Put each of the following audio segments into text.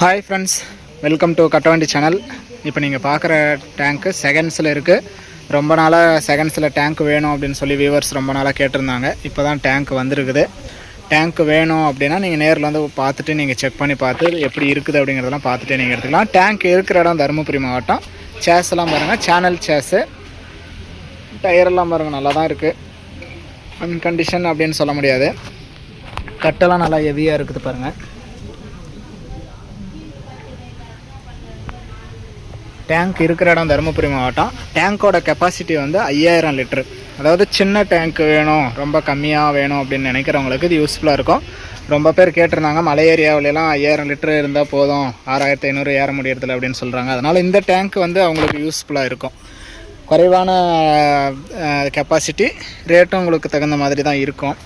Hi friends welcome to Kattavandi channel இப்போ நீங்கள் பார்க்குற டேங்க்கு செகண்ட்ஸில் இருக்குது ரொம்ப நாளாக செகண்ட்ஸில் டேங்க் வேணும் அப்படின்னு சொல்லி வியூவர்ஸ் ரொம்ப நாளாக கேட்டிருந்தாங்க. இப்போ தான் டேங்க் வந்திருக்குது. டேங்க் வேணும் அப்படின்னா நீங்கள் நேரில் வந்து பார்த்துட்டு நீங்கள் செக் பண்ணி பார்த்து எப்படி இருக்குது அப்படிங்கிறதெல்லாம் பார்த்துட்டு நீங்கள் எடுத்துக்கலாம். டேங்க் இருக்கிற இடம் தருமபுரி மாவட்டம். சேஸ்லாம் எல்லாம் பாருங்கள் சேனல் சேஸு டயரெல்லாம் பாருங்கள் நல்லா தான் இருக்குது அன்கண்டிஷன் அப்படின்னு சொல்ல முடியாது. கட்டெல்லாம் நல்லா ஹெவியாக இருக்குது பாருங்கள் டேங்க் இருக்கிற இடம் தருமபுரி மாவட்டம். டேங்க்கோட கெப்பாசிட்டி வந்து ஐயாயிரம் லிட்ரு அதாவது சின்ன டேங்க் வேணும் ரொம்ப கம்மியாக வேணும் அப்படின்னு நினைக்கிறவங்களுக்கு இது யூஸ்ஃபுல்லாக இருக்கும். ரொம்ப பேர் கேட்டிருந்தாங்க மலை ஏரியாவிலலாம் ஐயாயிரம் லிட்டரு இருந்தால் போதும். ஆறாயிரத்தி ஐநூறு ஏற முடியறதில்ல அப்படின்னு சொல்கிறாங்க அதனால் இந்த டேங்க் வந்து அவங்களுக்கு யூஸ்ஃபுல்லாக இருக்கும். குறைவான கெப்பாசிட்டி ரேட்டும் உங்களுக்கு தகுந்த மாதிரி தான் இருக்கும்.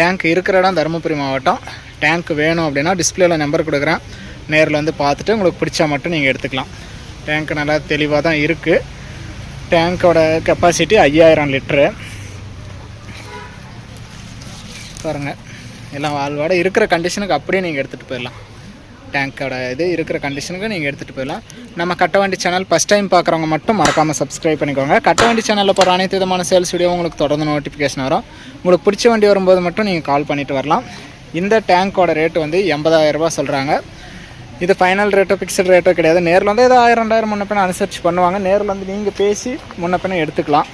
டேங்க் இருக்கிற இடம் தருமபுரி மாவட்டம். டேங்க் வேணும் அப்படின்னா டிஸ்பிளேயில் நம்பர் கொடுக்குறேன். நேரில் வந்து பார்த்துட்டு உங்களுக்கு பிடிச்சா மட்டும் நீங்கள் எடுத்துக்கலாம். டேங்க் நல்லா தெளிவாக தான் இருக்குது டேங்க்கோட கெப்பாசிட்டி ஐயாயிரம் லிட்ரு பாருங்கள் எல்லாம் வாழ்வாட இருக்கிற கண்டிஷனுக்கு அப்படியே நீங்கள் எடுத்துகிட்டு போயிடலாம். டேங்க்கோட இது இருக்கிற கண்டிஷனுக்கு நீங்கள் எடுத்துகிட்டு போயிடலாம். நம்ம கட்டவண்டி சேனல் ஃபஸ்ட் டைம் பார்க்குறவங்க மட்டும் மறக்காமல் சப்ஸ்கிரைப் பண்ணிக்கோங்க. கட்டவண்டி சேனலில் போகிற அனைத்து விதமான சேல்ஸ் வீடியோ உங்களுக்கு தொடர்ந்து நோட்டிஃபிகேஷன் வரும். உங்களுக்கு பிடிச்ச வண்டி வரும்போது மட்டும் நீங்கள் கால் பண்ணிட்டு வரலாம். இந்த டேங்க்கோட ரேட்டு வந்து எண்பதாயிரம் சொல்கிறாங்க இது ஃபைனல் ரேட்டோ ஃபிக்ஸட் ரேட்டோ கிடையாது. நேரில் வந்து ஏதோ ஆயிரம் ரெண்டாயிரம் முன்ன பின்ன அனுசரிச்சு பண்ணுவாங்க. நேரில் வந்து நீங்கள் பேசி முன்னப்பின எடுத்துக்கலாம்.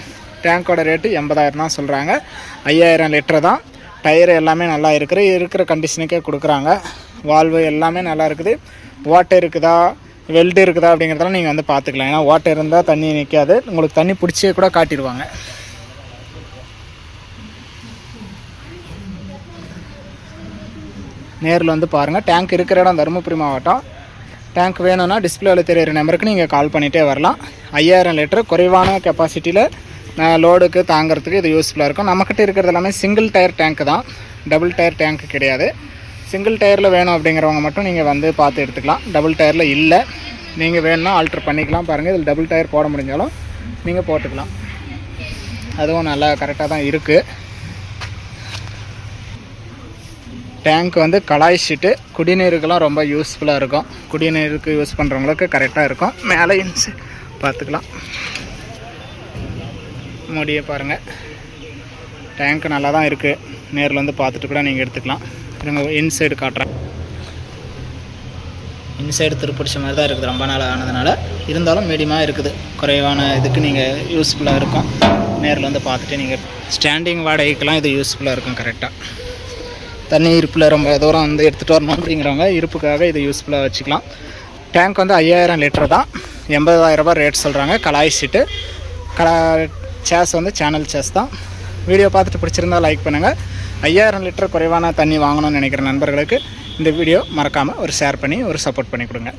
டேங்க்கோட ரேட்டு எண்பதாயிரம் தான் சொல்கிறாங்க ஐயாயிரம் லிட்டர் தான். டயர் எல்லாமே நல்லா இருக்கிற இருக்கிற கண்டிஷனுக்கே கொடுக்குறாங்க. வால்வு எல்லாமே நல்லா இருக்குது. ஓட்டை இருக்குதா? வெல்டு இருக்குதா அப்படிங்கிறதெல்லாம் நீங்கள் வந்து பார்த்துக்கலாம். ஏன்னா ஓட்டை இருந்தால் தண்ணி நிற்காது உங்களுக்கு தண்ணி பிடிச்சே கூட காட்டிடுவாங்க. நேரில் வந்து பாருங்கள் டேங்க் இருக்கிற இடம் தருமபுரி மாவட்டம். டேங்க் வேணும்னா டிஸ்பிளேவில் தெரியிற நம்பருக்கு நீங்கள் கால் பண்ணிகிட்டே வரலாம். ஐயாயிரம் லிட்டர் குறைவான கெப்பாசிட்டியில் லோடுக்கு தாங்கிறதுக்கு இது யூஸ்ஃபுல்லாக இருக்கும். நம்மக்கிட்ட இருக்கிறது எல்லாமே சிங்கிள் டயர் டேங்க்கு தான். டபுள் டயர் டேங்க் கிடையாது. சிங்கிள் டயரில் வேணும் அப்படிங்கிறவங்க மட்டும் நீங்கள் வந்து பார்த்து எடுத்துக்கலாம். டபுள் டயரில் இல்லை. நீங்கள் வேணும்னா ஆல்ட்ரு பண்ணிக்கலாம் பாருங்கள் இதில் டபுள் டயர் போட முடிஞ்சாலும் நீங்கள் போட்டுக்கலாம். அதுவும் நல்லா கரெக்டாக தான் இருக்குது டேங்க் வந்து கலாய் ஷீட்டு குடிநீருக்கெல்லாம் ரொம்ப யூஸ்ஃபுல்லாக இருக்கும். குடிநீருக்கு யூஸ் பண்ணுறவங்களுக்கு கரெக்டாக இருக்கும். மேலே இன்சு பார்த்துக்கலாம். முடிய பாருங்கள் டேங்க் நல்லா தான் இருக்குது நேரில் வந்து பார்த்துட்டு கூட நீங்கள் எடுத்துக்கலாம். இருங்க இன்சைடு காட்டுறேன். இன்சைடு திருப்பிடிச்ச மாதிரி தான் இருக்குது. ரொம்ப நாள் ஆனதுனால இருந்தாலும் மீடியமாக இருக்குது. குறைவான இதுக்கு நீங்கள் யூஸ்ஃபுல்லாக இருக்கும். நேரில் வந்து பார்த்துட்டு நீங்கள் ஸ்டாண்டிங் வாடகைக்கெலாம் இது யூஸ்ஃபுல்லாக இருக்கும் கரெக்டாக தண்ணி இருப்பில் ரொம்ப தூரம் வந்து எடுத்துகிட்டு வரணும் அப்படிங்கிறவங்க இருப்புக்காக இது யூஸ்ஃபுல்லாக வச்சுக்கலாம். டேங்க் வந்து ஐயாயிரம் லிட்டர் தான். எண்பதாயிரம் ரூபாய் ரேட் சொல்கிறாங்க கலாய் சீட்டு கலா சேஸ் வந்து சேனல் சேஸ் தான். வீடியோ பார்த்துட்டு பிடிச்சிருந்தா லைக் பண்ணுங்கள் ஐயாயிரம் லிட்டர் குறைவான தண்ணி வாங்கணும்னு நினைக்கிற நண்பர்களுக்கு இந்த வீடியோ மறக்காமல் ஒரு ஷேர் பண்ணி ஒரு சப்போர்ட் பண்ணி கொடுங்க.